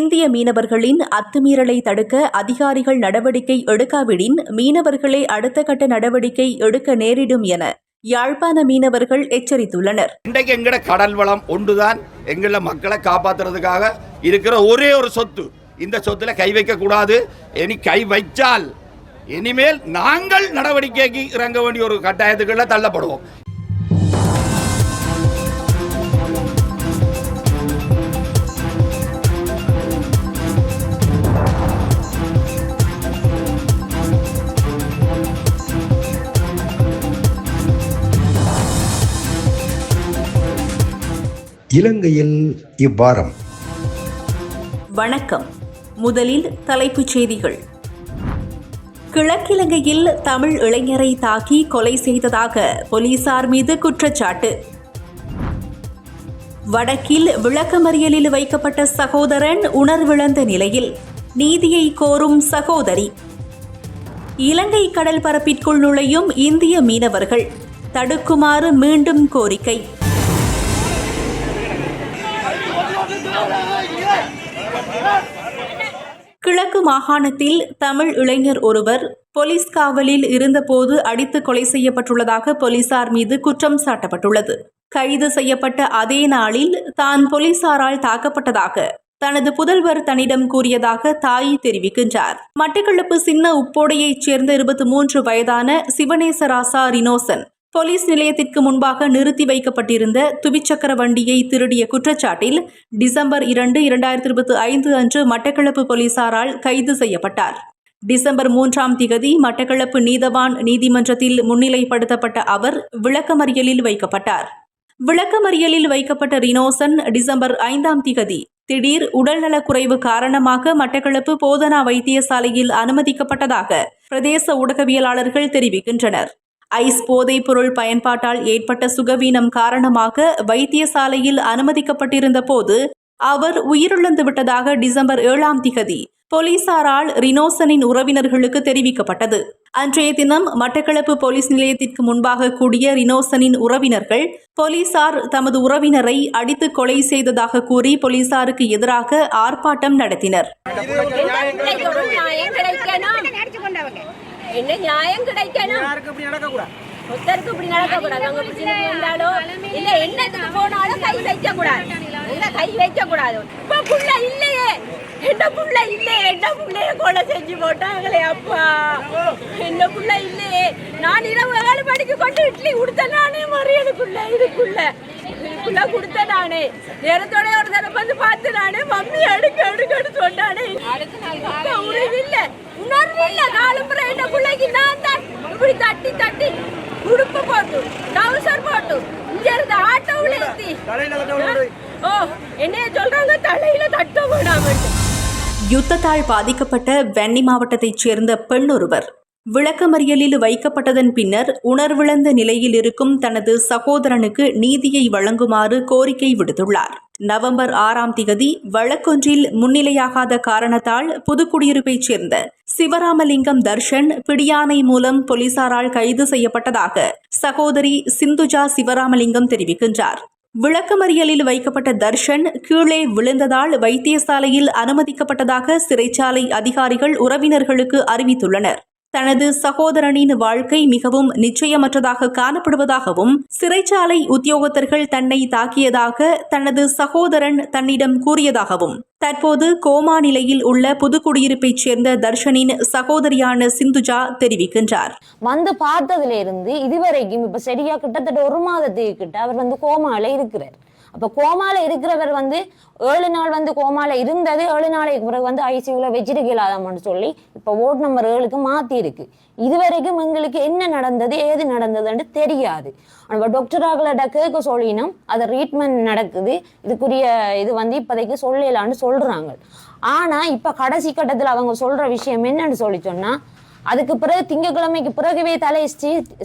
இந்திய மீனவர்களின் அத்துமீறலை தடுக்க அதிகாரிகள் நடவடிக்கை எடுக்காவிடின் மீனவர்களே அடுத்த கட்ட நடவடிக்கை எடுக்க நேரிடும் என யாழ்ப்பாண மீனவர்கள் எச்சரித்துள்ளனர். இன்றைக்கு எங்கட கடல் வளம் ஒன்றுதான் எங்கள மக்களை காப்பாத்துறதுக்காக இருக்கிற ஒரே ஒரு சொத்து. இந்த சொத்துல கை வைக்க கூடாது இனி கை வைச்சால் இனிமேல் நாங்கள் நடவடிக்கைக்கு இறங்க வேண்டிய ஒரு கட்டாயத்துக்குள்ள தள்ளப்படுவோம். இலங்கையில் இவ்வாரம். வணக்கம். முதலில் தலைப்புச் செய்திகள். கிழக்கிலங்கையில் தமிழ் இளைஞரை தாக்கி கொலை செய்ததாக போலீசார் மீது குற்றச்சாட்டு. வடக்கில் விளக்கமறியலில் வைக்கப்பட்ட சகோதரன் உணர்விழந்த நிலையில் நீதியை கோரும் சகோதரி. இலங்கை கடல் பரப்பிற்குள் நுழையும் இந்திய மீனவர்கள் தடுக்குமாறு மீண்டும் கோரிக்கை. கிழக்கு மாகாணத்தில் தமிழ் இளைஞர் ஒருவர் போலீஸ் காவலில் இருந்தபோது அடித்து கொலை செய்யப்பட்டுள்ளதாக போலீசார் மீது குற்றம் சாட்டப்பட்டுள்ளது. கைது செய்யப்பட்ட அதே நாளில் தான் போலீசாரால் தாக்கப்பட்டதாக தனது புதல்வர் தன்னிடம் கூறியதாக தாய் தெரிவிக்கின்றார். மட்டக்களப்பு சின்ன உப்போடையைச் சேர்ந்த இருபத்தி மூன்று வயதான சிவனேசராசா ரினோசன் போலீஸ் நிலையத்திற்கு முன்பாக நிறுத்தி வைக்கப்பட்டிருந்த துவிச்சக்கர வண்டியை திருடிய குற்றச்சாட்டில் டிசம்பர் இரண்டு இரண்டாயிரத்தி இருபத்தி ஐந்து அன்று மட்டக்களப்பு போலீசாரால் கைது செய்யப்பட்டார். டிசம்பர் மூன்றாம் திகதி மட்டக்களப்பு நீதவான் நீதிமன்றத்தில் முன்னிலைப்படுத்தப்பட்ட அவர் விளக்கமறியலில் வைக்கப்பட்டார். விளக்கமறியலில் வைக்கப்பட்ட ரினோசன் டிசம்பர் ஐந்தாம் திகதி திடீர் உடல்நலக்குறைவு காரணமாக மட்டக்களப்பு போதனா வைத்தியசாலையில் அனுமதிக்கப்பட்டதாக பிரதேச ஊடகவியலாளர்கள் தெரிவிக்கின்றனர். ஐஸ் போதைப் பொருள் பயன்பாட்டால் ஏற்பட்ட சுகவீனம் காரணமாக வைத்தியசாலையில் அனுமதிக்கப்பட்டிருந்த போது அவர் உயிரிழந்து விட்டதாக டிசம்பர் ஏழாம் திகதி போலீசாரால் ரினோசனின் உறவினர்களுக்கு தெரிவிக்கப்பட்டது. அன்றைய தினம் மட்டக்களப்பு போலீஸ் நிலையத்திற்கு முன்பாக கூடிய ரினோசனின் உறவினர்கள் போலீசார் தமது உறவினரை அடித்து கொலை செய்ததாக கூறி போலீசாருக்கு எதிராக ஆர்ப்பாட்டம் நடத்தினர். ஒரு நியாயம் கிடைக்கணும்? என்ன நியாயம் கிடைக்கணும் ஒருத்தருக்கு இப்படி நடக்க கூடாது அவங்க பிரச்சனை வந்தாலும் இல்ல என்னத்துக்கு போனாலும் கை வைக்க கூடாது இல்ல கை வைக்க கூடாது இப்ப புள்ள இல்லையே. என்ன புள்ள இல்லையே? என்ன புள்ளைய கொலை செஞ்சு போட்டாங்களே அப்பா? என்ன புள்ள இல்லையே? நான் இரவு ஏழு மணிக்கு கொண்டு இட்லி கொடுத்த நானே மறியலுக்குள்ள இதுக்குள்ள. இதுக்குள்ள கொடுத்த நானே. நேரத்தோட ஒரு தடவை வந்து பார்த்து நானே மம்மி அடுக்கு அடுக்கன்னு சொன்னானே. அப்பா, உணர்வு இல்ல இல்ல காலம்புற என்ன பிள்ளைக்கு நான் தான் இப்படி தட்டி தட்டி உடுப்பு போட்டு டவுசர் போட்டு இங்க இருந்து ஆட்டோவில் ஏத்தி. ஓ என்னைய சொல்றாங்க? தலையில தட்ட விடாமட்டு யுத்தத்தால் பாதிக்கப்பட்ட வன்னி மாவட்டத்தைச் சேர்ந்த பெண் ஒருவர். விளக்கமறியலில் வைக்கப்பட்டதன் பின்னர் உணர்விழந்த நிலையில் இருக்கும் தனது சகோதரனுக்கு நீதியை வழங்குமாறு கோரிக்கை விடுத்துள்ளார். நவம்பர் ஆறாம் திகதி வழக்கொன்றில் முன்னிலையாகாத காரணத்தால் புதுக்குடியிருப்பைச் சேர்ந்த சிவராமலிங்கம் தர்ஷன் பிடியானை மூலம் போலீசாரால் கைது செய்யப்பட்டதாக சகோதரி சிந்துஜா சிவராமலிங்கம் தெரிவிக்கின்றார். விளக்கமறியலில் வைக்கப்பட்ட தர்ஷன் கீழே விழுந்ததால் வைத்தியசாலையில் அனுமதிக்கப்பட்டதாக சிறைச்சாலை அதிகாரிகள் உறவினர்களுக்கு அறிவித்துள்ளனர். தனது சகோதரனின் வாழ்க்கை மிகவும் நிச்சயமற்றதாக காணப்படுவதாகவும் சிறைச்சாலை உத்தியோகத்தர்கள் தன்னை தாக்கியதாக தனது சகோதரன் தன்னிடம் கூறியதாகவும் தற்போது கோமா நிலையில் உள்ள புதுக்குடியிருப்பைச் சேர்ந்த தர்ஷனின் சகோதரியான சிந்துஜா தெரிவிக்கின்றார். வந்து பார்த்ததுல இருந்து இதுவரைக்கும் இப்ப சரியா கிட்டத்தட்ட ஒரு மாதத்துக்கு கிட்ட அவர் வந்து கோமால இருக்கிறார். அப்ப கோமால இருக்கிறவர் வந்து ஏழு நாள் வந்து கோமால இருந்தது ஏழு நாளைக்கு பிறகு வந்து ஐசியூல வச்சிருக்கலாதாமன்னு சொல்லி இப்ப ஓட் நம்பர் ஏழுக்கு மாத்தி இருக்கு இதுவரைக்கும் எங்களுக்கு என்ன நடந்தது ஏது நடந்ததுன்னு தெரியாது. நம்ம டாக்டராகலட்ட கேட்க சொல்லினோம். அது ட்ரீட்மெண்ட் நடக்குது. இதுக்குரிய இது வந்து இப்போதைக்கு சொல்லலான்னு சொல்கிறாங்க ஆனால் இப்போ கடைசி கட்டத்தில் அவங்க சொல்கிற விஷயம் என்னன்னு சொல்லி சொன்னால் அதுக்கு பிறகு திங்கக்கிழமைக்கு பிறகுவே தலை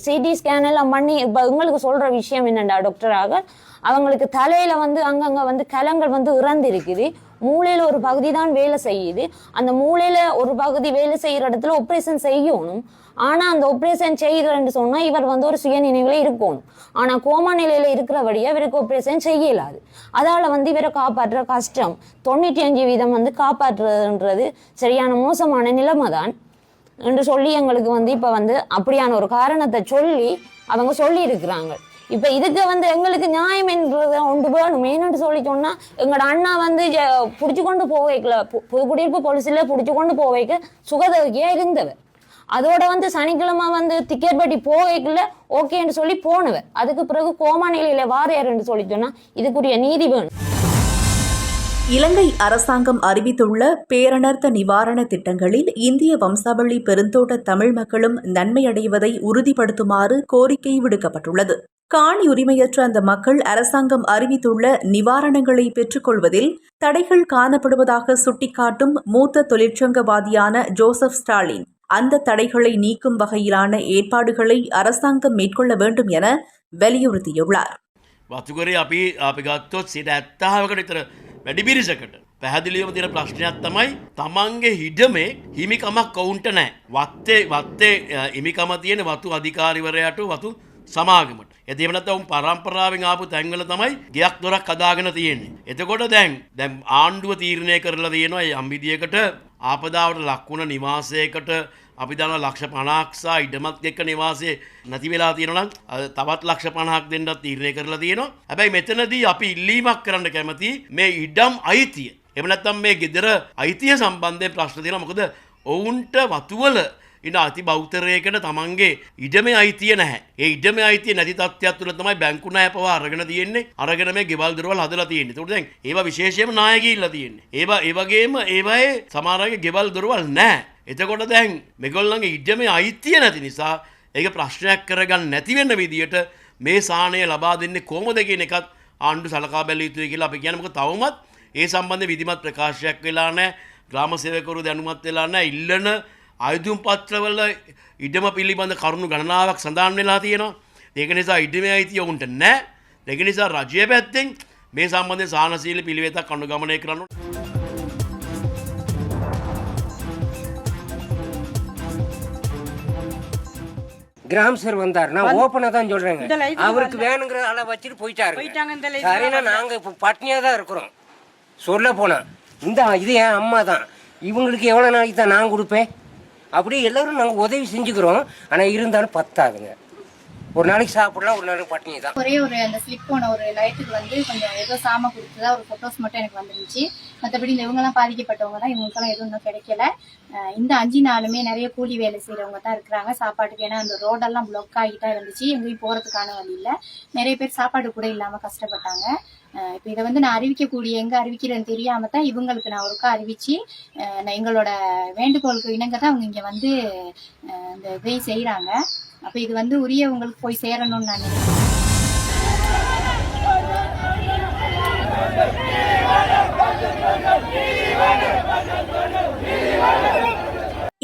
சிடி ஸ்கேன் எல்லாம் பண்ணி இப்போ உங்களுக்கு சொல்கிற விஷயம் என்னண்டா டாக்டராக அவங்களுக்கு தலையில் வந்து அங்கங்கே வந்து கலங்கள் வந்து இறந்து இருக்குது மூளையில ஒரு பகுதி தான் வேலை செய்யுது. அந்த மூளையில ஒரு பகுதி வேலை செய்யற இடத்துல ஆப்ரேஷன் செய்யணும். ஆனா அந்த ஆப்ரேஷன் செய்யறன்னு சொன்னா இவர் வந்து ஒரு சுய நினைவுல இருக்கணும். ஆனா கோமா நிலையில இருக்கிறபடியே இவருக்கு ஆப்ரேஷன் செய்யலாது. அதால வந்து இவரை காப்பாற்றுற கஷ்டம் தொண்ணூற்றி அஞ்சு வீதம் வந்து காப்பாற்றுறதுன்றது சரியான மோசமான நிலைமை தான் என்று சொல்லி எங்களுக்கு வந்து இப்போ வந்து அப்படியான ஒரு காரணத்தை சொல்லி அவங்க சொல்லி இருக்கிறாங்க இப்போ இதுக்கு வந்து எங்களுக்கு நியாயம் என்றது ஒன்று வேணும். ஏன்னு சொல்லி சொன்னா எங்களோட அண்ணா வந்து பிடிச்சி கொண்டு போக வைக்கல பு- புதுக்குடியிருப்பு போலீஸில் பிடிச்சி கொண்டு போக வைக்க சுகதவிக்கியா இருந்தவர் அதோட வந்து சனிக்கிழமை வந்து டிக்கெட் பட்டி போக வைக்கல ஓகேன்னு சொல்லி போனவர் அதுக்கு பிறகு கோமா நிலையில வாரியாருன்னு சொல்லி சொல்லிட்டோம்னா இதுக்குரிய நீதி வேணும். இலங்கை அரசாங்கம் அறிவித்துள்ள பேரணர்த்த நிவாரண திட்டங்களில் இந்திய வம்சாவளி பெருந்தோட்ட தமிழ் மக்களும் நன்மையடைவதை உறுதிப்படுத்துமாறு கோரிக்கை விடுக்கப்பட்டுள்ளது. காணி உரிமையற்ற அந்த மக்கள் அரசாங்கம் அறிவித்துள்ள நிவாரணங்களை பெற்றுக்கொள்வதில் தடைகள் காணப்படுவதாக சுட்டிக்காட்டும் மூத்த தொழிற்சங்கவாதியான ஜோசப் ஸ்டாலின் அந்த தடைகளை நீக்கும் வகையிலான ஏற்பாடுகளை அரசாங்கம் மேற்கொள்ள வேண்டும் என வலியுறுத்தியுள்ளார் වතුකරේ අපි අපි ගත්තොත් සිට ඇත්තාවකට විතර වැඩි පිරිසකට පැහැදිලියම තින ප්‍රශ්නයක් තමයි තමන්ගේ හිඩමේ හිමිකමක් කවුන්ට නෑ වත්තේ වත්තේ අ, හිමිකම තියෙන වතු අධිකාරිවරයට වතු සමාගමට. එතිවනත ඔවුන් පරම්පරාවෙන් ආපු තැන්වල තමයි ගයක් දොරක් කදාගෙන තියෙන්නේ. එතකොට දැන් දැම් ආණ්ඩුව තීරණය කරලා තියෙනවා ඒ අම්බිදියකට ආපදාවට ලක්වුණ නිවාසයකට අපි දන ලක්ෂ පනක්සා ඉඩමත් එක්ක නිවාසේ නැති වෙලා තියෙනනම් තවත් ලක්ෂ පණහක් දෙන්නත් තීරණය කරලා තියෙනවා. හැබැයි මෙතනදී අපි ඉල්ලීමක් කරන්න කැමති මේ ඉඩම් අයිතිය. එමනත්තම් මේ ගෙදර අයිතිය සම්බන්ධය ප්‍රශ්න තියෙන මොකද ඔවුන්ට වතුවල ඉන්න අති බෞතරයකට තමන්ගේ ඉඩම අයිතිය නැහැ. ඒ ඉඩම අයිතිය නැති තත්වයක් තුළ තමයි බැංකුණ පවා අරගෙන තියෙන්නේ. අරගෙන මේ ගෙවල් දරවල් හදලා තියෙන්නේ. තුරදැන් ඒවා විශේෂයම නායකඉල්ල තියෙන්නේ. ඒවා ඒවගේම ඒවයේ සමාරගේ ගෙවල් දොරවල් නෑ එතකොට දැන් මෙගොල්ලන්ගේ ඉඩම අයිතිය නැති නිසා ඒක ප්‍රශ්නයක් කරගන්න නැතිවෙන්න විදියට මේ සානය ලබා දෙන්න කෝමද කියන එකත් ආණ්ඩු සලකා බැල යුතුය කියලා අපි කියනමක තවමත් ඒ සම්බන්ධ විදිමත් ප්‍රකාශයක් වෙලා නෑ ග්‍රාම සේවකරු දැනුමත් වෙලා නෑ ඉල්ලන අයුතුම් පත්‍රවල ඉඩම පිළිබඳ කරුණු ගණනාවක් සඳහන් වෙලා තියෙනවා ඒක නිසා ඉඩම අයිතිය ඔවුන්ට නෑ දෙක නිසා රජය පැත්තෙන් මේ සම්බන්ධය සානසීල පිළිවෙතක් අනුගමනය කරන්න கிராம் சார் வந்தார் நான் ஓப்பனா தான் சொல்றேங்க இந்த light அவருக்கு வேணுங்கிற ஆளை வச்சுட்டு போயிட்டாரு போயிட்டாங்க, இந்த light சரினா நாங்க இப்போ பட்னியா தான் இருக்கிறோம் சொல்ல போனா இந்த இது என் அம்மா தான் இவங்களுக்கு எவ்வளவு நாளைக்கு தான் நான் கொடுப்பேன் அப்படியே எல்லாரும் நாங்கள் உதவி செஞ்சுக்கிறோம். ஆனால் இருந்தாலும் பத்தாதுங்க. ஒரு நாளைக்கு சாப்பிடலாம் ஒரு நாளைக்கு பட்டினி தான். ஒரே ஒரு அந்த ஸ்லிப் போன ஒரு லைட்டுக்கு வந்து கொஞ்சம் ஏதோ சாம கொடுத்ததா ஒரு ஃபோட்டோஸ் மட்டும் எனக்கு வந்துருந்துச்சு. மற்றபடி இந்த இவங்கெல்லாம் பாதிக்கப்பட்டவங்க தான் இவங்களுக்கெல்லாம் எதுவும் இன்னும் கிடைக்கல. இந்த அஞ்சு நாளுமே நிறைய கூலி வேலை செய்கிறவங்க தான் இருக்கிறாங்க. சாப்பாட்டுக்கு ஏன்னா அந்த ரோடெல்லாம் பிளாக் ஆகிட்டா இருந்துச்சு. எங்கேயும் போகிறதுக்கான வழி இல்லை. நிறைய பேர் சாப்பாடு கூட இல்லாமல் கஷ்டப்பட்டாங்க. இப்போ இதை வந்து நான் அறிவிக்கக்கூடிய எங்கே அறிவிக்கிறேன்னு தெரியாம தான் இவங்களுக்கு நான் ஒருக்கா அறிவிச்சு நான் எங்களோட வேண்டுகோளுக்கு இணங்க தான் அவங்க இங்கே வந்து இந்த இதை செய்கிறாங்க அப்போ இது வந்து உரியவங்களுக்கு போய் சேரணும்னு நான் நினைக்கிறேன்.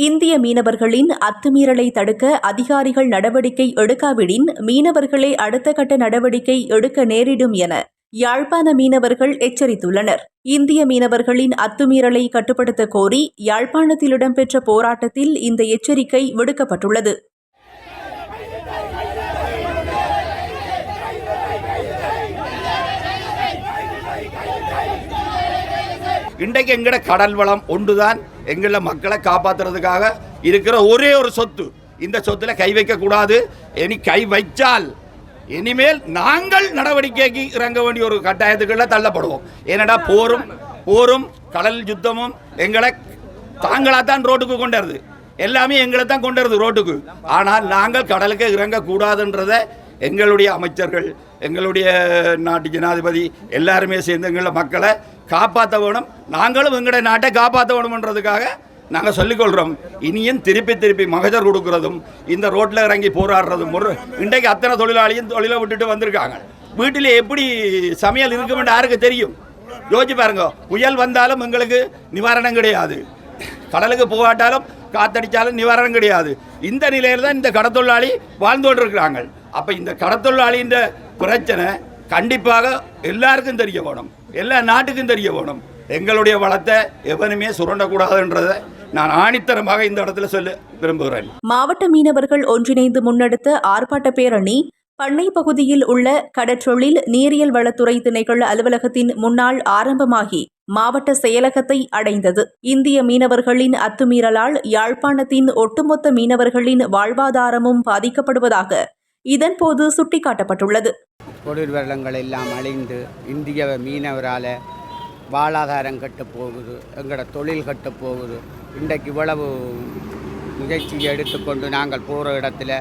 இந்திய மீனவர்களின் அத்துமீறலை தடுக்க அதிகாரிகள் நடவடிக்கை எடுக்காவிடின் மீனவர்களே அடுத்த கட்ட நடவடிக்கை எடுக்க நேரிடும் என யாழ்ப்பாண மீனவர்கள் எச்சரித்துள்ளனர். இந்திய மீனவர்களின் அத்துமீறலை கட்டுப்படுத்த கோரி யாழ்ப்பாணத்தில் இடம்பெற்ற போராட்டத்தில் இந்த எச்சரிக்கை விடுக்கப்பட்டுள்ளது. இன்றைக்கு எங்கட கடல் வளம் ஒன்றுதான். எங்கள மக்களை காப்பாத்துறதுக்காக இருக்கிற ஒரே ஒரு சொத்து. இந்த சொத்துல கை வைக்க கூடாது இனி கை வைச்சால் இனிமேல் நாங்கள் நடவடிக்கைக்கு இறங்க வேண்டிய ஒரு கட்டாயத்துக்குள்ள தள்ளப்படுவோம். ஏனடா போரும் போரும் கடல் யுத்தமும் எங்களை தாங்களாத்தான் ரோட்டுக்கு கொண்டுவருது எல்லாமே எங்களை தான் கொண்டுவருது ரோட்டுக்கு. ஆனால் நாங்கள் கடலுக்கு இறங்கக்கூடாதுன்றதை எங்களுடைய அமைச்சர்கள் எங்களுடைய நாட்டு ஜனாதிபதி எல்லாருமே சேர்ந்து எங்களை மக்களை காப்பாற்ற வேணும். நாங்களும் எங்களுடைய நாட்டை காப்பாற்ற வேணும்ன்றதுக்காக நாங்கள் சொல்லிக்கொள்கிறோம் இனியும் திருப்பி திருப்பி மகஜர் கொடுக்கறதும் இந்த ரோட்டில் இறங்கி போராடுறதும் ஒரு இன்றைக்கு அத்தனை தொழிலாளியும் தொழிலை விட்டுட்டு வந்திருக்காங்க. வீட்டில் எப்படி சமையல் இருக்குமென்று யாருக்கு தெரியும்? யோசிச்சு பாருங்க. புயல் வந்தாலும் எங்களுக்கு நிவாரணம் கிடையாது. கடலுக்கு போகாட்டாலும் காத்தடித்தாலும் நிவாரணம் கிடையாது. இந்த நிலையில் தான் இந்த கடத்தொழிலாளி வாழ்ந்து இருக்கிறாங்க அப்போ இந்த கடத்தொழிலாளின்ற பிரச்சனை கண்டிப்பாக எல்லாருக்கும் தெரிய வேணும். எல்லா நாட்டுக்கும் தெரிய வேணும். எங்களுடைய வளத்தை எவனுமே சுரண்டக்கூடாதுன்றதை நான் ஆணித்தரமாக இந்த இடத்துல சொல்ல விரும்புகிறேன். மாவட்ட மீனவர்கள் ஒன்றிணைந்து முன்னெடுத்த ஆர்ப்பாட்ட பேரணி பண்ணை பகுதியில் உள்ள கடற்றொழில் நீரியல் வளத்துறை திணைக்கள அலுவலகத்தின் முன்னால் ஆரம்பமாகி மாவட்ட செயலகத்தை அடைந்தது. இந்திய மீனவர்களின் அத்துமீறலால் யாழ்ப்பாணத்தின் ஒட்டுமொத்த மீனவர்களின் வாழ்வாதாரமும் பாதிக்கப்படுவதாக இதன்போது சுட்டிக்காட்டப்பட்டுள்ளது. தொழில் வெள்ளங்கள் எல்லாம் அழிந்து இந்திய மீனவரால் வாழ்வாதாரம் கெட்டு போகுது எங்களோட தொழில் கெட்டு போகுது. இன்றைக்கு இவ்வளவு முயற்சியை எடுத்துக்கொண்டு நாங்கள் போகிற இடத்துல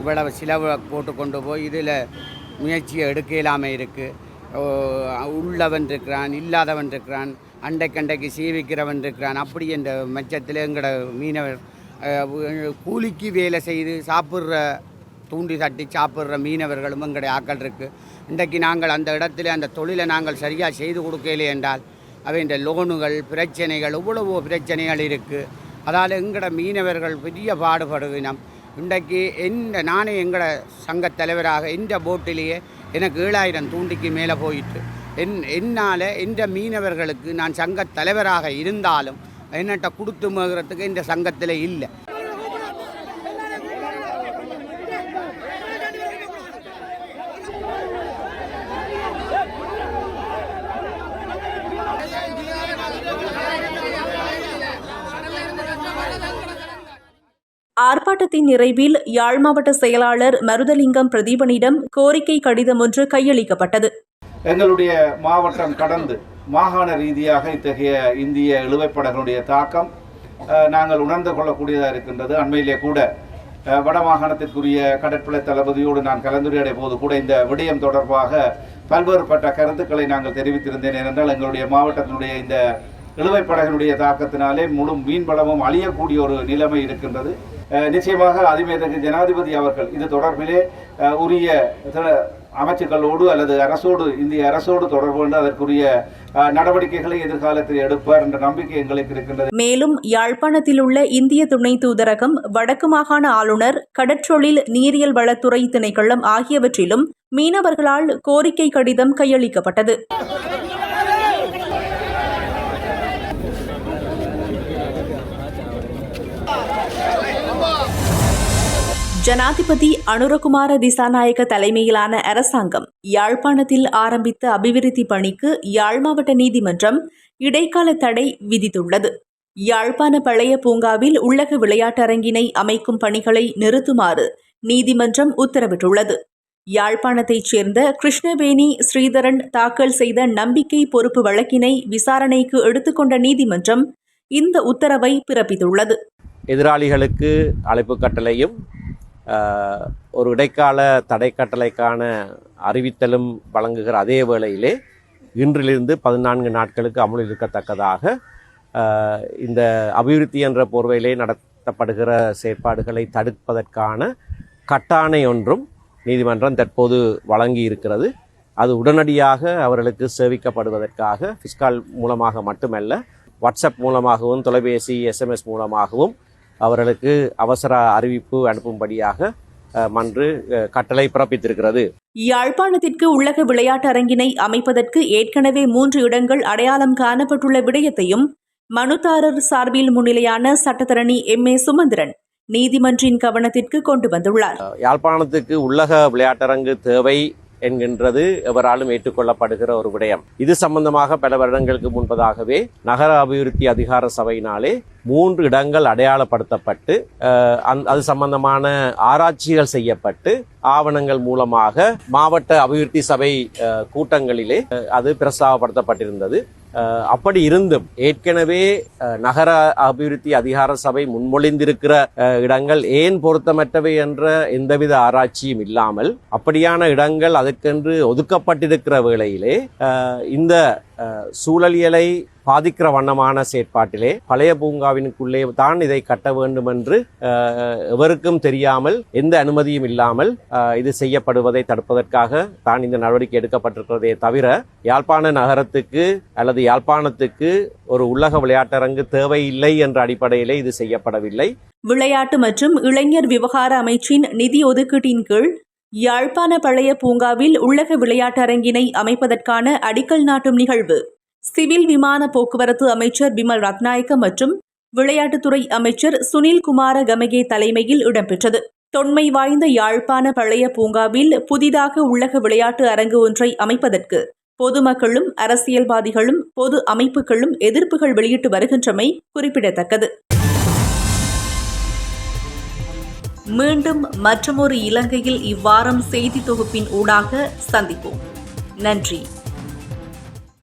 இவ்வளவு செலவு போட்டு கொண்டு போய் இதில் முயற்சியை எடுக்க இல்லாமல் இருக்குது உள்ளவன் இருக்கிறான் இல்லாதவன் இருக்கிறான் அண்டைக்கண்டைக்கு சீவிக்கிறவன் இருக்கிறான். அப்படி என்ற மெச்சத்தில் எங்களோட மீனவர் கூலிக்கு வேலை செய்து சாப்பிட்ற தூண்டி தட்டி சாப்பிட்ற மீனவர்களும் எங்களுடைய ஆக்கள் இருக்குது இன்றைக்கு நாங்கள் அந்த இடத்துல அந்த தொழிலை நாங்கள் சரியாக செய்து கொடுக்கலே என்றால் அவை இந்த லோனுகள் பிரச்சனைகள் இவ்வளவோ பிரச்சனைகள் இருக்குது அதால் எங்களோட மீனவர்கள் பெரிய பாடுபடுவினம் இன்றைக்கு எந்த நானே எங்களோட சங்கத் தலைவராக இந்த போட்டிலேயே எனக்கு ஏழாயிரம் தூண்டிக்கு மேலே போயிட்டு என் என்னால் இந்த மீனவர்களுக்கு நான் சங்கத் தலைவராக இருந்தாலும் என்னட்ட கொடுத்து மகிறதுக்கு இந்த சங்கத்தில் இல்லை. ஆர்ப்பாட்டத்தின் நிறைவில் யாழ் மாவட்ட செயலாளர் மருதலிங்கம் பிரதீபனிடம் கோரிக்கை கடிதம் ஒன்று கையளிக்கப்பட்டது. எங்களுடைய மாவட்டம் கடந்து மாகாண ரீதியாக இத்தகைய இந்திய இழுவைப்படங்களுடைய தாக்கம் நாங்கள் உணர்ந்து கொள்ளக்கூடியதாக இருக்கின்றது. அண்மையிலே கூட வட வடமாகாணத்திற்குரிய கடற்படை தளபதியோடு நான் கலந்துரையாடிய போது கூட இந்த விடயம் தொடர்பாக பல்வேறுபட்ட கருத்துக்களை நாங்கள் தெரிவித்திருந்தேன். ஏனென்றால் எங்களுடைய மாவட்டத்தினுடைய இந்த இழுவைப்படகளுடைய தாக்கத்தினாலே முழு மீன்வளமும் அழியக்கூடிய ஒரு நிலைமை இருக்கின்றது. அஹ், நிச்சயமாக அதிமேதகு ஜனாதிபதி அவர்கள் இது தொடர்பிலே உரிய அமைச்சர்களோடு அமைச்சுக்களோடு அல்லது அரசோடு இந்திய அரசோடு தொடர்பு கொண்டு அதற்குரிய அஹ், நடவடிக்கைகளை எதிர்காலத்தில் எடுப்பார் என்ற நம்பிக்கை எங்களுக்கு இருக்கின்றது. மேலும் யாழ்ப்பாணத்தில் உள்ள இந்திய துணை தூதரகம் வடக்கு மாகாண ஆளுநர் கடற்றொழில் நீரியல் வளத்துறை திணைக்களம் ஆகியவற்றிலும் மீனவர்களால் கோரிக்கை கடிதம் கையளிக்கப்பட்டது. ஜனாதிபதி அனுரகுமார திசாநாயக தலைமையிலான அரசாங்கம் யாழ்ப்பாணத்தில் ஆரம்பித்த அபிவிருத்தி பணிக்கு யாழ் மாவட்ட நீதிமன்றம் இடைக்கால தடை விதித்துள்ளது. யாழ்ப்பாண பழைய பூங்காவில் உள்ளக விளையாட்டரங்கினை அமைக்கும் பணிகளை நிறுத்துமாறு நீதிமன்றம் உத்தரவிட்டுள்ளது. யாழ்ப்பாணத்தைச் சேர்ந்த கிருஷ்ணவேணி ஸ்ரீதரன் தாக்கல் செய்த நம்பிக்கை பொறுப்பு வழக்கினை விசாரணைக்கு எடுத்துக்கொண்ட நீதிமன்றம் இந்த உத்தரவை பிறப்பித்துள்ளது. எதிராளிகளுக்கு அழைப்பு கட்டளையும் ஒரு இடைக்கால தடை கட்டளைக்கான அறிவித்தலும் வழங்குகிற அதே வேளையிலே இன்றிலிருந்து பதினான்கு நாட்களுக்கு அமுல் இருக்கத்தக்கதாக இந்த அபிவிருத்தி என்ற போர்வையிலே நடத்தப்படுகிற செயற்பாடுகளை தடுப்பதற்கான கட்டாணை ஒன்றும் நீதிமன்றம் தற்போது வழங்கி இருக்கிறது அது உடனடியாக அவர்களுக்கு சேவிக்கப்படுவதற்காக ஃபிஸ்கால் மூலமாக மட்டுமல்ல வாட்ஸ்அப் மூலமாகவும் தொலைபேசி எஸ்எம்எஸ் மூலமாகவும் அவர்களுக்கு அவசர அறிவிப்பு அனுப்பும்படியாக மன்று கட்டளை பிறப்பித்திருக்கிறது. யாழ்ப்பாணத்திற்கு உள்ளக விளையாட்டரங்கினை அமைப்பதற்கு ஏற்கனவே மூன்று இடங்கள் அடையாளம் காணப்பட்டுள்ள விடயத்தையும் மனுதாரர் சார்பில் முன்னிலையான சட்டத்தரணி எம். ஏ. சுமந்திரன் நீதிமன்றின் கவனத்திற்கு கொண்டு வந்துள்ளார். யாழ்ப்பாணத்துக்கு உள்ளக விளையாட்டரங்கு தேவை என்கின்றது எவராலும் ஏற்றுக்கொள்ளப்படுகிற ஒரு விடயம். இது சம்பந்தமாக பல வருடங்களுக்கு முன்பதாகவே நகர அபிவிருத்தி அதிகார சபையினாலே மூன்று இடங்கள் அடையாளப்படுத்தப்பட்டு அது சம்பந்தமான ஆராய்ச்சிகள் செய்யப்பட்டு ஆவணங்கள் மூலமாக மாவட்ட அபிவிருத்தி சபை கூட்டங்களிலே அது பிரஸ்தாபப்படுத்தப்பட்டிருந்தது. அப்படி இருந்தும் ஏற்கனவே நகர அபிவிருத்தி அதிகார சபை முன்மொழிந்திருக்கிற இடங்கள் ஏன் பொருத்தமற்றவை என்ற எந்தவித ஆராய்ச்சியும் இல்லாமல் அப்படியான இடங்கள் அதற்கென்று ஒதுக்கப்பட்டிருக்கிற வேளையிலே இந்த சூழலியலை பாதிக்கிற வண்ணமான செயற்பாட்டிலே பழைய பூங்காவினுக்குள்ளே தான் இதை கட்ட வேண்டும் என்று எவருக்கும் தெரியாமல் எந்த அனுமதியும் இல்லாமல் இது செய்யப்படுவதை தடுப்பதற்காக தான் இந்த நடவடிக்கை எடுக்கப்பட்டிருக்கிறதே தவிர யாழ்ப்பாண நகரத்துக்கு அல்லது யாழ்ப்பாணத்துக்கு ஒரு உள்ளக விளையாட்டரங்கு தேவையில்லை என்ற அடிப்படையிலே இது செய்யப்படவில்லை. விளையாட்டு மற்றும் இளைஞர் விவகார அமைச்சின் நிதி ஒதுக்கீட்டின் கீழ் யாழ்ப்பாண பழைய பூங்காவில் உள்ளக விளையாட்டரங்கினை அமைப்பதற்கான அடிக்கல் நாட்டும் நிகழ்வு. சிவில் விமான போக்குவரத்து அமைச்சர் பிமல் ரத்நாயக்க மற்றும் விளையாட்டுத்துறை அமைச்சர் சுனில் குமார கமகே தலைமையில் இடம்பெற்றது. தொன்மை வாய்ந்த யாழ்ப்பாண பழைய பூங்காவில் புதிதாக உள்ளக விளையாட்டு அரங்கு ஒன்றை அமைப்பதற்கு பொதுமக்களும் அரசியல்வாதிகளும் பொது அமைப்புகளும் எதிர்ப்புகள் வெளியிட்டு வருகின்றமை குறிப்பிடத்தக்கது. மீண்டும் மற்றமொரு இலங்கையில் இவ்வாரம் செய்தி தொகுப்பின் ஊடாக சந்திப்போம். நன்றி.